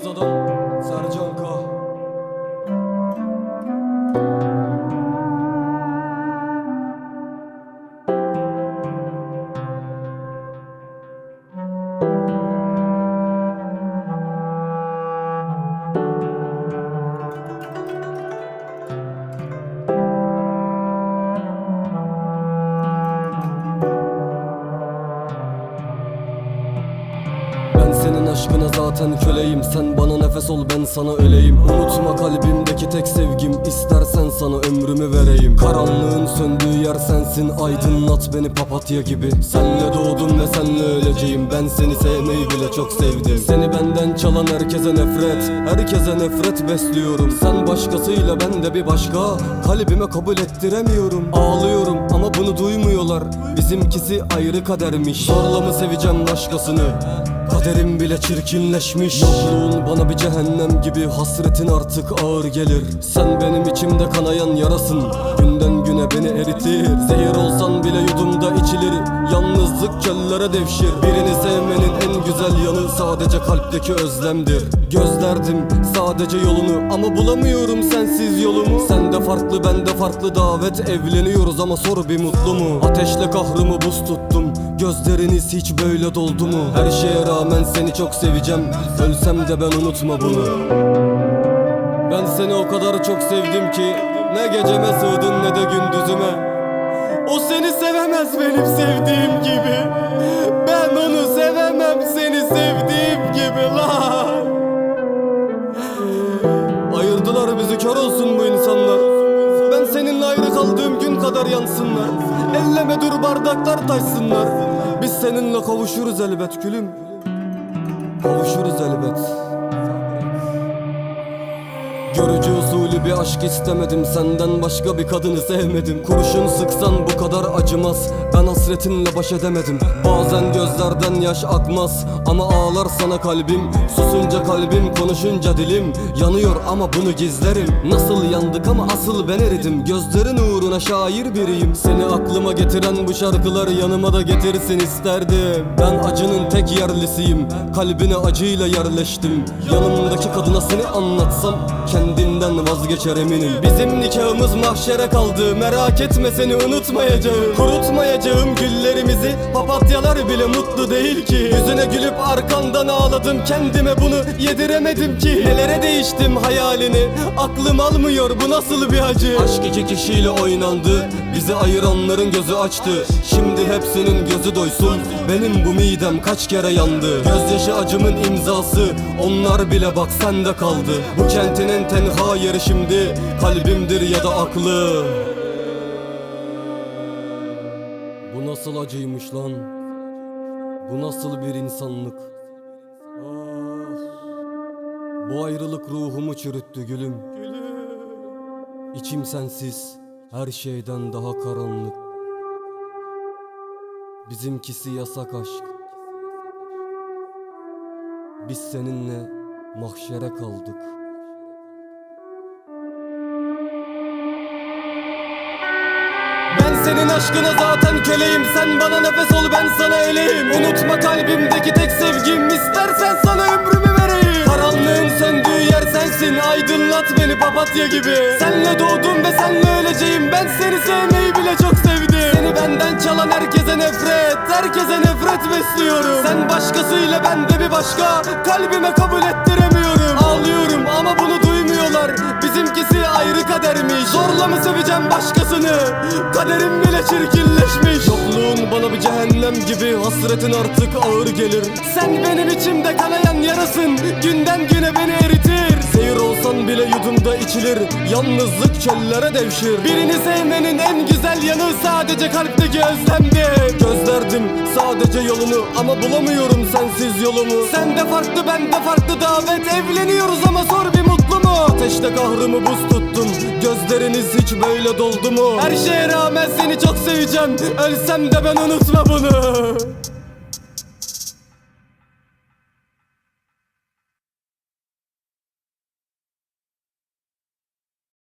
Deus aşkına zaten köleyim. Sen bana nefes ol ben sana öleyim. Unutma kalbimdeki tek sevgim. İstersen sana ömrümü vereyim. Karanlığın söndüğü yer sensin. Aydınlat beni papatya gibi. Senle doğdum ve senle öleceğim. Ben seni sevmeyi bile çok sevdim. Seni benden çalan herkese nefret Herkese nefret besliyorum. Sen başkasıyla ben de bir başka Kalbime kabul ettiremiyorum. Ağlıyorum ama bunu duymuyorlar. Bizimkisi ayrı kadermiş. Zorla mı seveceğim başkasını Kaderim bile çirkinleşmiş. Yokluğun bana bir cehennem gibi. Hasretin artık ağır gelir. Sen benim içimde kanayan yarasın. Günden güne beni eritir. Zehir olsan bile yudumda içilir Yalnızlık çöllere devşir. Birini sevmenin en güzel yanı Sadece kalpteki özlemdir. Gözlerdim sadece yolunu Ama bulamıyorum sensiz yolumu. Sen de farklı ben de farklı davet. Evleniyoruz ama sor bir mutlu mu? Ateşle kahrımı buz tuttum. Gözleriniz hiç böyle doldu mu? Her şeye rağmen seni çok seveceğim. Ölsem de ben unutma bunu. Ben seni o kadar çok sevdim ki Ne geceme sığdın ne de gündüzüme O seni sevemez benim sevdiğim gibi. Ben onu sevemem seni sevdiğim gibi lan. Ayırdılar bizi kör olsun bu insanlar. Ben seninle ayrı kaldığım gün kadar yansınlar. Elleme dur bardaklar taşsınlar. Biz seninle kavuşuruz elbet gülüm. Kavuşuruz elbet. Görücü usulü bir aşk istemedim. Senden başka bir kadını sevmedim. Kurşun sıksan bu kadar acımaz. Ben hasretinle baş edemedim. Bazen gözlerden yaş akmaz. Ama ağlar sana kalbim. Susunca kalbim konuşunca dilim. Yanıyor ama bunu gizlerim. Nasıl yandık ama asıl ben eridim. Gözlerin uğruna şair biriyim. Seni aklıma getiren bu şarkıları Yanıma da getirsin isterdim. Ben acının tek yerlisiyim. Kalbine acıyla yerleştim. Yanımdaki kadına seni anlatsam Kendinden vazgeçer eminim. Bizim nikahımız mahşere kaldı. Merak etme seni unutmayacağım. Kurutmayacağım güllerimizi. Papatyalar bile mutlu değil ki. Yüzüne gülüp arkandan ağladım. Kendime bunu yediremedim ki. Nelere değiştim hayalini? Aklım almıyor. Bu nasıl bir acı? Aşk iki kişiyle oynandı. Bizi ayıranların gözü açtı. Şimdi hepsinin gözü doysun. Benim bu midem kaç kere yandı. Gözyaşı acımın imzası. Onlar bile bak sende kaldı. Bu kentin en tenha yeri Kalbimdir ya da aklı Bu nasıl acıymış lan? Bu nasıl bir insanlık? Ah. Bu ayrılık ruhumu çürüttü gülüm. İçim sensiz her şeyden daha karanlık. Bizimkisi yasak aşk. Biz seninle mahşere kaldık senin aşkına zaten köleyim Sen bana nefes ol ben sana öleyim Unutma kalbimdeki tek sevgim. İstersen sana ömrümü vereyim. Karanlığın söndüğü yer sensin. Aydınlat beni papatya gibi. Senle doğdum ve senle öleceğim. Ben seni sevmeyi bile çok sevdim. Seni benden çalan herkese nefret Herkese nefret besliyorum. Sen başkasıyla ben de bir başka. Kalbime kabul ettiremiyorum. Ağlıyorum ama bunu duymuyorlar Bizimkisi ayrı kadermiş. Zorla mı seveceğim başkasını? Kaderim bile çirkinleşmiş. Yokluğun bana bir cehennem gibi. Hasretin artık ağır gelir. Sen benim içimde kanayan yarasın. Günden güne beni eritir. Zehir olsan bile yudumda içilir. Yalnızlık çöllere devşir. Birini sevmenin en güzel yanı Sadece kalpteki özlemdir Gözlerdim sadece yolunu Ama bulamıyorum sensiz yolumu. Sen de farklı ben de farklı. Davet Evleniyoruz ama mutlu Ateşte kahrımı buz tuttum Gözleriniz hiç böyle doldu mu? Her şeye rağmen seni çok seveceğim. Ölsem de ben unutma bunu